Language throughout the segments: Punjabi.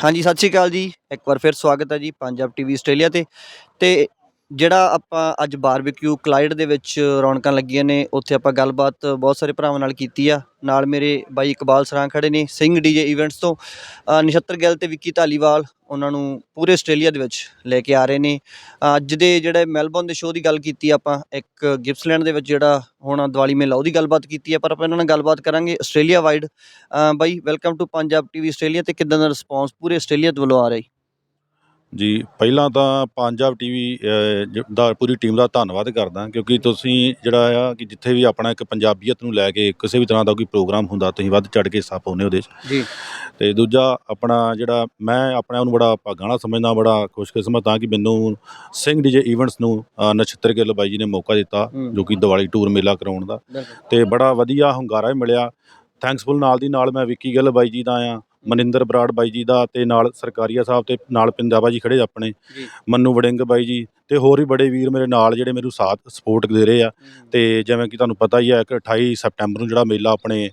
ਹਾਂਜੀ, ਸਤਿ ਸ਼੍ਰੀ ਅਕਾਲ ਜੀ। ਇੱਕ ਵਾਰ ਫਿਰ ਸਵਾਗਤ ਹੈ ਜੀ, ਪੰਜਾਬ ਟੀਵੀ ਆਸਟ੍ਰੇਲੀਆ ਤੇ। ਤੇ ਜਿਹੜਾ ਆਪਾਂ ਅੱਜ ਬਾਰਬੀਕਿਊ ਕਲਾਈਡ ਦੇ ਵਿੱਚ ਰੌਣਕਾਂ ਲੱਗੀਆਂ ਨੇ, ਉੱਥੇ ਆਪਾਂ ਗੱਲਬਾਤ ਬਹੁਤ ਸਾਰੇ ਭਰਾਵਾਂ ਨਾਲ ਕੀਤੀ ਆ। ਨਾਲ ਮੇਰੇ ਬਾਈ ਇਕਬਾਲ ਸਰਾਂ ਖੜੇ ਨੇ, ਸਿੰਘ ਡੀਜੇ ਇਵੈਂਟਸ ਤੋਂ। ਨਛੱਤਰ ਗਿੱਲ ਤੇ ਵਿੱਕੀ ਧਾਲੀਵਾਲ, ਉਹਨਾਂ ਨੂੰ ਪੂਰੇ ਆਸਟ੍ਰੇਲੀਆ ਦੇ ਵਿੱਚ ਲੈ ਕੇ ਆ ਰਹੇ ਨੇ। ਅੱਜ ਦੇ ਜਿਹੜੇ ਮੈਲਬੌਰਨ ਦੇ ਸ਼ੋਅ ਦੀ ਗੱਲ ਕੀਤੀ ਆਪਾਂ, ਇੱਕ ਗਿਪਸਲੈਂਡ ਦੇ ਵਿੱਚ ਜਿਹੜਾ ਹੁਣ ਦੀਵਾਲੀ ਮੇਲਾ ਉਹਦੀ ਗੱਲਬਾਤ ਕੀਤੀ ਆ, ਪਰ ਆਪਾਂ ਇਹਨਾਂ ਨਾਲ ਗੱਲਬਾਤ ਕਰਾਂਗੇ Australia wide by welcome to Punjab TV Australia ਤੇ ਕਿਦਾਂ ਦਾ ਰਿਸਪੌਂਸ ਪੂਰੇ ਆਸਟ੍ਰੇਲੀਆ ਦੇ ਵੱਲੋਂ ਆ ਰਿਹਾ ਜੀ? ਜੀ ਪਹਿਲਾਂ ਤਾਂ ਪੰਜਾਬ ਟੀਵੀ ਦਾ ਪੂਰੀ ਟੀਮ ਦਾ ਧੰਨਵਾਦ ਕਰਦਾ ਕਿਉਂਕਿ ਤੁਸੀਂ ਜਿਹੜਾ ਆ ਕਿ ਜਿੱਥੇ ਵੀ ਆਪਣਾ ਇੱਕ ਪੰਜਾਬੀਅਤ ਨੂੰ ਲੈ ਕੇ ਕਿਸੇ ਵੀ ਤਰ੍ਹਾਂ ਦਾ ਕੋਈ ਪ੍ਰੋਗਰਾਮ ਹੁੰਦਾ ਤੁਸੀਂ ਵੱਧ ਚੜ ਕੇ ਹਿੱਸਾ ਪਾਉਂਦੇ ਉਹਦੇ 'ਚ। ਜੀ। ਤੇ ਦੂਜਾ ਆਪਣਾ ਜਿਹੜਾ ਮੈਂ ਆਪਣੇ ਆਪ ਨੂੰ ਬੜਾ ਭਾਗਾਂ ਸਮਝਦਾ ਬੜਾ ਖੁਸ਼ਕਿਸਮਤ ਹਾਂ ਕਿ ਮੈਨੂੰ ਸਿੰਘ ਡੀਜੇ ਇਵੈਂਟਸ ਨੂੰ ਨਛੱਤਰ ਗਿੱਲ ਬਾਈ ਜੀ ਨੇ ਮੌਕਾ ਦਿੱਤਾ। ਜੋ ਕਿ ਦੀਵਾਲੀ ਟੂਰ ਮੇਲਾ ਕਰਾਉਣ ਦਾ। ਤੇ ਬੜਾ ਵਧੀਆ ਹੁੰਗਾਰਾ ਮਿਲਿਆ। ਥੈਂਕਸਫੁਲ ਨਾਲ ਦੀ ਨਾਲ ਮੈਂ ਵਿੱਕੀ ਗਿੱਲ ਬਾਈ ਜੀ ਦਾ ਆ ਮਨਿੰਦਰ ਬਰਾੜ ਬਾਈ ਜੀ ਦਾ ਤੇ ਨਾਲ ਸਰਕਾਰੀਆ ਸਾਹਿਬ ਤੇ ਨਾਲ ਪਿੰਦਾਬਾ ਜੀ ਖੜੇ ਆਪਣੇ। ਮੰਨੂ ਵੜਿੰਗ ਬਾਈ ਜੀ ਤੇ ਹੋਰ ਵੀ ਬੜੇ ਵੀਰ ਮੇਰੇ ਨਾਲ ਜਿਹੜੇ ਮੈਨੂੰ ਸਾਥ ਸਪੋਰਟ ਦੇ ਰਹੇ ਆ। ਤੇ ਜਿਵੇਂ ਕਿ ਤੁਹਾਨੂੰ ਪਤਾ ਹੀ ਹੈ ਕਿ 28 ਸਪਟੈਂਬਰ ਨੂੰ ਜਿਹੜਾ ਮੇਲਾ ਆਪਣੇ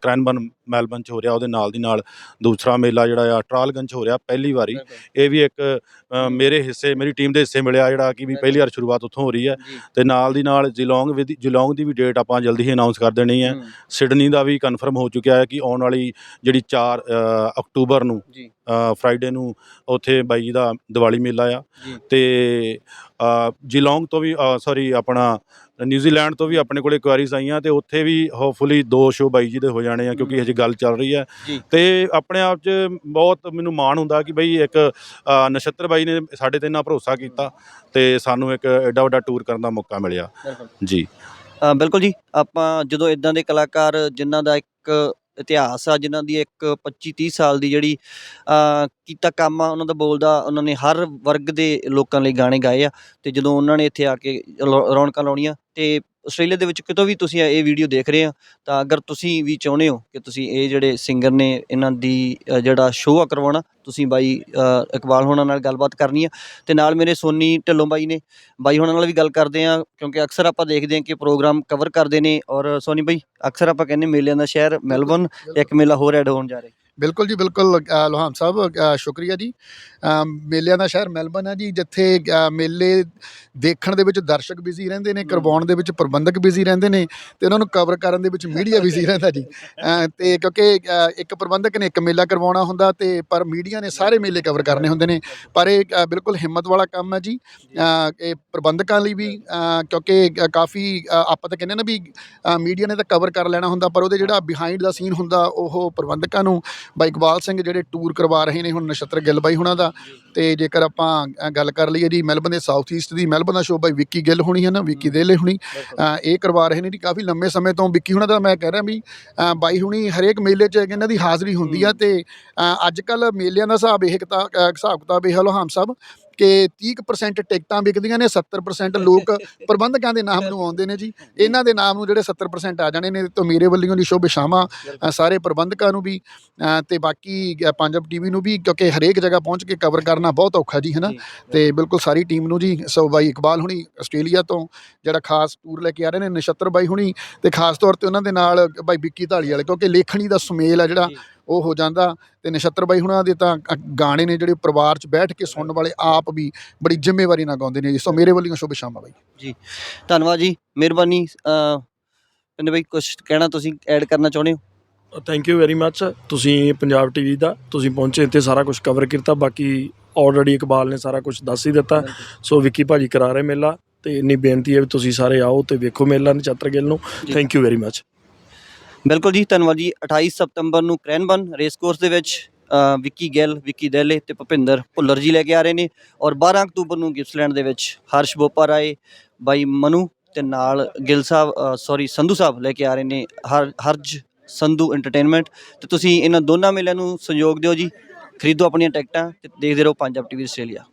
ਕ੍ਰੈਨਬਨ ਮੈਲਬਨ ਚ ਹੋ ਰਿਹਾ ਉਹਦੇ ਨਾਲ ਦੀ ਨਾਲ ਦੂਸਰਾ ਮੇਲਾ ਜਿਹੜਾ ਆ ਟਰਾਲਗੰਜ 'ਚ ਹੋ ਰਿਹਾ ਪਹਿਲੀ ਵਾਰੀ। ਇਹ ਵੀ ਇੱਕ ਅ, ਮੇਰੇ ਹਿੱਸੇ ਮੇਰੀ ਟੀਮ ਦੇ ਹਿੱਸੇ ਮਿਲਿਆ ਜਿਹੜਾ ਕਿ ਵੀ ਪਹਿਲੀ ਵਾਰ ਸ਼ੁਰੂਆਤ ਉੱਥੋਂ ਹੋ ਰਹੀ ਹੈ। ਜੀ। ਤੇ ਨਾਲ ਦੀ ਨਾਲ ਜਿਲੋਂਗ ਵੀ ਜਿਲੋਂਗ ਦੀ ਵੀ ਡੇਟ ਆਪਾਂ ਜਲਦੀ ਹੀ ਅਨਾਉਂਸ ਕਰ ਦੇਣੀ ਹੈ। ਸਿਡਨੀ ਦਾ ਵੀ ਕਨਫਰਮ ਹੋ ਚੁੱਕਿਆ ਹੈ ਕਿ ਆਉਣ ਵਾਲੀ ਜਿਹੜੀ 4 ਅਕਤੂਬਰ ਨੂੰ ਜੀ। ਫਰਾਈਡੇ ਨੂੰ ਉੱਥੇ ਬਾਈ ਜੀ ਦਾ ਦੀਵਾਲੀ ਮੇਲਾ ਆ। ਤੇ ਜਿਲੋਂਗ ਤੋਂ ਵੀ ਸੌਰੀ ਆਪਣਾ ਨਿਊਜ਼ੀਲੈਂਡ ਤੋਂ ਵੀ ਆਪਣੇ ਕੋਲੇ ਕੁਆਰੀਜ਼ ਆਈਆਂ ਤੇ ਉੱਥੇ ਵੀ ਹੋਪਫੁਲੀ ਦੋ ਸ਼ੋ ਬਾਈ ਜੀ ਦੇ ਹੋ ਜਾਣੇ ਆ ਕਿਉਂਕਿ ਹਜੇ ਗੱਲ ਚੱਲ ਰਹੀ ਹੈ। ਤੇ ਆਪਣੇ ਆਪ 'ਚ ਬਹੁਤ ਮੈਨੂੰ ਮਾਣ ਹੁੰਦਾ ਕਿ ਬਈ ਇੱਕ ਨਛੱਤਰ ਬਾਈ ਨੇ ਸਾਡੇ ਤੇ ਇੰਨਾ ਭਰੋਸਾ ਕੀਤਾ ਤੇ ਸਾਨੂੰ ਇੱਕ ਐਡਾ ਵੱਡਾ ਟੂਰ ਕਰਨ ਦਾ ਮੌਕਾ ਮਿਲਿਆ। ਜੀ। ਬਿਲਕੁਲ ਜੀ। ਆਪਾਂ ਜਦੋਂ ਇਦਾਂ ਦੇ ਕਲਾਕਾਰ ਜਿਨ੍ਹਾਂ ਦਾ ਇੱਕ ਇਤਿਹਾਸ ਆ, ਜਿਨ੍ਹਾਂ ਦੀ ਇੱਕ 25 30 ਸਾਲ ਦੀ ਜਿਹੜੀ ਕੀਤਾ ਕੰਮ ਆ, ਉਹਨਾਂ ਦਾ ਬੋਲਦਾ, ਉਹਨਾਂ ਨੇ ਹਰ ਵਰਗ ਦੇ ਲੋਕਾਂ ਲਈ ਗਾਣੇ ਗਾਏ ਆ ਅਤੇ ਜਦੋਂ ਉਹਨਾਂ ਨੇ ਇੱਥੇ ਆ ਕੇ ਲੋ- ਰੌਣਕਾਂ ਲਾਉਣੀਆਂ ਅਤੇ ਆਸਟ੍ਰੇਲੀਆ ਦੇ ਵਿੱਚ ਕਿਤੋਂ ਵੀ ਤੁਸੀਂ ਇਹ ਵੀਡੀਓ ਦੇਖ ਰਹੇ ਆ ਤਾਂ ਅਗਰ ਤੁਸੀਂ ਵੀ ਚਾਹੁੰਦੇ ਹੋ ਕਿ ਤੁਸੀਂ ਇਹ ਜਿਹੜੇ ਸਿੰਗਰ ਨੇ, ਇਹਨਾਂ ਦੀ ਜਿਹੜਾ ਸ਼ੋਅ ਆ ਕਰਵਾਉਣਾ, ਤੁਸੀਂ ਬਾਈ ਇਕਬਾਲ ਹੋਣਾ ਨਾਲ ਗੱਲਬਾਤ ਕਰਨੀ ਆ। ਤੇ ਨਾਲ ਮੇਰੇ ਸੋਨੀ ਢਿੱਲੋਂ ਬਾਈ ਨੇ, ਬਾਈ ਹੋਣਾ ਨਾਲ ਵੀ ਗੱਲ ਕਰਦੇ ਆ, ਕਿਉਂਕਿ ਅਕਸਰ ਆਪਾਂ ਦੇਖਦੇ ਹਾਂ ਕਿ ਪ੍ਰੋਗਰਾਮ ਕਵਰ ਕਰਦੇ ਨੇ, ਔਰ ਸੋਨੀ ਬਾਈ, ਅਕਸਰ ਆਪਾਂ ਕਹਿੰਦੇ ਮੇਲਿਆਂ ਦਾ ਸ਼ਹਿਰ, ਮੈਲਬੌਰਨ, ਇੱਕ ਮੇਲਾ ਹੋਰ ਐਡ ਹੋਣ ਜਾ ਰਿਹਾ। ਬਿਲਕੁਲ ਜੀ ਬਿਲਕੁਲ ਲੋਹਾਮ ਸਾਹਿਬ ਸ਼ੁਕਰੀਆ ਜੀ। ਮੇਲਿਆਂ ਦਾ ਸ਼ਹਿਰ ਮੈਲਬਨ ਹੈ ਜੀ ਜਿੱਥੇ ਮੇਲੇ ਦੇਖਣ ਦੇ ਵਿੱਚ ਦਰਸ਼ਕ ਬਿਜ਼ੀ ਰਹਿੰਦੇ ਨੇ ਕਰਵਾਉਣ ਦੇ ਵਿੱਚ ਪ੍ਰਬੰਧਕ ਬਿਜ਼ੀ ਰਹਿੰਦੇ ਨੇ ਤੇ ਉਹਨਾਂ ਨੂੰ ਕਵਰ ਕਰਨ ਦੇ ਵਿੱਚ ਮੀਡੀਆ ਬਿਜ਼ੀ ਰਹਿੰਦਾ ਜੀ। ਤੇ ਕਿਉਂਕਿ ਇੱਕ ਪ੍ਰਬੰਧਕ ਨੇ ਇੱਕ ਮੇਲਾ ਕਰਵਾਉਣਾ ਹੁੰਦਾ ਤੇ ਪਰ ਮੀਡੀਆ ਨੇ ਸਾਰੇ ਮੇਲੇ ਕਵਰ ਕਰਨੇ ਹੁੰਦੇ ਨੇ। ਪਰ ਇਹ ਬਿਲਕੁਲ ਹਿੰਮਤ ਵਾਲਾ ਕੰਮ ਹੈ ਜੀ। ਇਹ ਪ੍ਰਬੰਧਕਾਂ ਲਈ ਵੀ ਕਿਉਂਕਿ ਕਾਫੀ ਆਪਾਂ ਤਾਂ ਕਹਿੰਦੇ ਨਾ ਵੀ ਮੀਡੀਆ ਨੇ ਤਾਂ ਕਵਰ ਕਰ ਲੈਣਾ ਹੁੰਦਾ ਪਰ ਉਹਦੇ ਜਿਹੜਾ ਬਿਹਾਈਂਡ ਦਾ ਸੀਨ ਹੁੰਦਾ ਉਹ ਪ੍ਰਬੰਧਕਾਂ ਨੂੰ ਬਾਈ ਇਕਬਾਲ ਸਿੰਘ ਜਿਹੜੇ ਟੂਰ ਕਰਵਾ ਰਹੇ ਨੇ ਹੁਣ ਨਛੱਤਰ ਗਿੱਲ ਬਾਈ ਹੁਣਾਂ ਦਾ ਤੇ ਜੇਕਰ ਆਪਾਂ ਗੱਲ ਕਰ ਲਈਏ ਜੀ ਮੈਲਬਨ ਦੇ ਸਾਊਥ ਈਸਟ ਦੀ ਮੈਲਬਨ ਦਾ ਸ਼ੋਅ ਬਾਈ ਵਿੱਕੀ ਗਿੱਲ ਹੋਣੀ ਹੈ ਨਾ ਵਿੱਕੀ ਦੇਲੇ ਹੁਣੀ ਇਹ ਕਰਵਾ ਰਹੇ ਨੇ ਜੀ ਕਾਫੀ ਲੰਮੇ ਸਮੇਂ ਤੋਂ ਵਿੱਕੀ ਹੁਣਾਂ ਦਾ ਮੈਂ ਕਹਿ ਰਿਹਾ ਵੀ ਬਾਈ ਹੁਣੀ ਹਰੇਕ ਮੇਲੇ 'ਚ ਇਹਨਾਂ ਦੀ ਹਾਜ਼ਰੀ ਹੁੰਦੀ ਆ ਤੇ ਅੱਜ ਕੱਲ ਮੇਲਿਆਂ ਦਾ ਹਿਸਾਬ ਇਹ ਕਿਤਾ ਅ, ਹਿਸਾਬ ਕਿਤਾਬ ਇਹ ਹਲੋ ਹਮ ਸਭ ਕਿ 30% ਟਿਕਟਾਂ ਵਿਕਦੀਆਂ ਨੇ 70% ਲੋਕ ਪ੍ਰਬੰਧਕਾਂ ਦੇ ਨਾਮ ਨੂੰ ਆਉਂਦੇ ਨੇ ਜੀ। ਇਹਨਾਂ ਦੇ ਨਾਮ ਨੂੰ ਜਿਹੜੇ 70% ਆ ਜਾਣੇ ਨੇ ਤਾਂ ਮੇਰੇ ਵੱਲੋਂ ਦੀ ਸ਼ੁਭ ਸ਼ਾਮਾਂ ਸਾਰੇ ਪ੍ਰਬੰਧਕਾਂ ਨੂੰ ਵੀ ਤੇ ਬਾਕੀ ਪੰਜਾਬ ਟੀਵੀ ਨੂੰ ਵੀ ਕਿਉਂਕਿ ਹਰੇਕ ਜਗ੍ਹਾ ਪਹੁੰਚ ਕੇ ਕਵਰ ਕਰਨਾ ਬਹੁਤ ਔਖਾ ਜੀ ਹੈ ਨਾ ਤੇ ਬਿਲਕੁਲ ਸਾਰੀ ਟੀਮ ਨੂੰ ਜੀ ਸੋ ਬਾਈ ਇਕਬਾਲ ਹੁਣੀ ਆਸਟ੍ਰੇਲੀਆ ਤੋਂ ਜਿਹੜਾ ਖਾਸ ਟੂਰ ਲੈ ਕੇ ਆ ਰਹੇ ਨੇ ਨਛੱਤਰ ਬਾਈ ਹੁਣੀ ਤੇ ਖਾਸ ਤੌਰ ਤੇ ਉਹਨਾਂ ਦੇ ਨਾਲ ਬਾਈ ਵਿੱਕੀ ਢਾਲੀ ਵਾਲੇ ਕਿਉਂਕਿ ਲੇਖਣੀ ਦਾ ਸੁਮੇਲ ਆ ਜਿਹੜਾ ਉਹ ਹੋ ਜਾਂਦਾ ਤੇ ਨਛੱਤਰ ਬਾਈ ਹੁਣਾਂ ਦੇ ਤਾਂ ਗਾਣੇ ਨੇ ਜਿਹੜੇ ਪਰਿਵਾਰ 'ਚ ਬੈਠ ਕੇ ਸੁਣਨ ਵਾਲੇ ਆਪ ਵੀ ਬੜੀ ਜ਼ਿੰਮੇਵਾਰੀ ਨਾਲ ਗਾਉਂਦੇ ਨੇ। ਜੀ ਸੋ ਮੇਰੇ ਵੱਲੋਂ ਸ਼ੁਭ ਸ਼ਾਮਾਂ ਬਾਈ। ਧੰਨਵਾਦ ਜੀ। ਮਿਹਰਬਾਨੀ ਅ, ਕਹਿੰਦੇ ਬਾਈ ਕੁਝ ਕਹਿਣਾ ਤੁਸੀਂ ਐਡ ਕਰਨਾ ਚਾਹੁੰਦੇ ਹੋ? ਥੈਂਕ ਯੂ ਵੈਰੀ ਮੱਚ ਤੁਸੀਂ ਪੰਜਾਬ ਟੀਵੀ ਦਾ ਤੁਸੀਂ ਪਹੁੰਚੇ ਇੱਥੇ ਸਾਰਾ ਕੁਝ ਕਵਰ ਕੀਤਾ। ਬਾਕੀ ਆਲਰੇਡੀ ਇਕਬਾਲ ਨੇ ਸਾਰਾ ਕੁਝ ਦੱਸ ਹੀ ਦਿੱਤਾ। ਸੋ ਵਿੱਕੀ ਭਾਜੀ ਕਰਾ ਰਹੇ ਮੇਲਾ ਤੇ ਇੰਨੀ ਬੇਨਤੀ ਹੈ ਵੀ ਤੁਸੀਂ ਸਾਰੇ ਆਓ ਤੇ ਵੇਖੋ ਮੇਲਾ ਨਛੱਤਰ ਗਿੱਲ ਨੂੰ। ਜੀ। ਥੈਂਕ ਯੂ ਵੈਰੀ ਮੱਚ ਬਿਲਕੁਲ ਜੀ, ਧੰਨਵਾਦ ਜੀ। 28 ਸਤੰਬਰ ਨੂੰ ਕ੍ਰੈਨਬਨ ਰੇਸ ਕੋਰਸ ਦੇ ਵਿੱਚ ਵਿੱਕੀ ਗਿੱਲ, ਵਿੱਕੀ ਦਹਿਲੇ ਤੇ ਭੁਪਿੰਦਰ ਭੁੱਲਰ ਜੀ ਲੈ ਕੇ ਆ ਰਹੇ ਨੇ ਔਰ 12 ਅਕਤੂਬਰ ਨੂੰ ਗਿਪਸਲੈਂਡ ਦੇ ਵਿੱਚ ਹਰਸ਼ ਬੋਪਾ ਰਾਏ ਬਾਈ ਮਨੂ ਤੇ ਨਾਲ ਗਿੱਲ ਸਾਹਿਬ ਸੌਰੀ ਸੰਧੂ ਸਾਹਿਬ ਲੈ ਕੇ ਆ ਰਹੇ ਨੇ ਹਰ, ਹਰਜ ਸੰਧੂ ਐਂਟਰਟੇਨਮੈਂਟ ਤੇ ਤੁਸੀਂ ਇਹਨਾਂ ਦੋਨਾਂ ਮੇਲਿਆਂ ਨੂੰ ਸਹਿਯੋਗ ਦਿਓ ਜੀ। ਖਰੀਦੋ ਆਪਣੀਆਂ ਟਿਕਟਾਂ ਤੇ ਦੇਖਦੇ ਰਹੋ ਪੰਜਾਬ ਟੀਵੀ ਆਸਟ੍ਰੇਲੀਆ